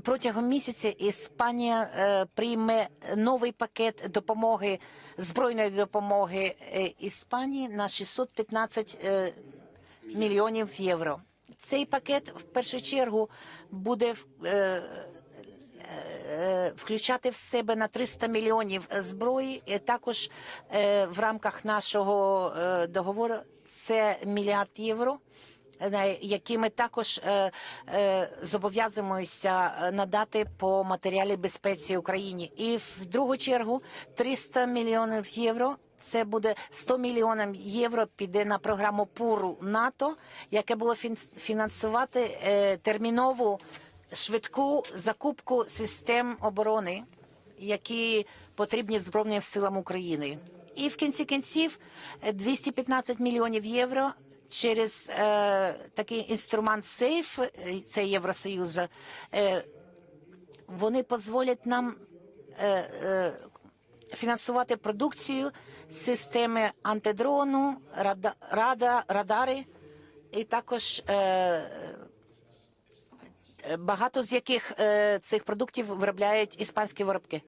протягом місяця Іспанія е, прийме новий пакет допомоги збройної допомоги е, Іспанії на 615 е, мільйонів євро. Цей пакет в першу чергу буде включати в себе на 300 мільйонів зброї. Також в рамках нашого договору це мільярд євро. Які ми також е, е, зобов'язуємося е, надати по матеріалі безпеці Україні, і в другу чергу 300 мільйонів євро. Це буде 100 мільйонів євро піде на програму ПУРЛ НАТО, яке було фінансувати термінову швидку закупку систем оборони, які потрібні Збройним силам України. І в кінці кінців е, 215 мільйонів євро через е, такий інструмент сейф, е, це Євросоюзу, е, вони дозволять нам е, е, фінансувати продукцію системи антидрону, рада, рада, радари, і також е, е, багато з яких е, цих продуктів виробляють іспанські виробки.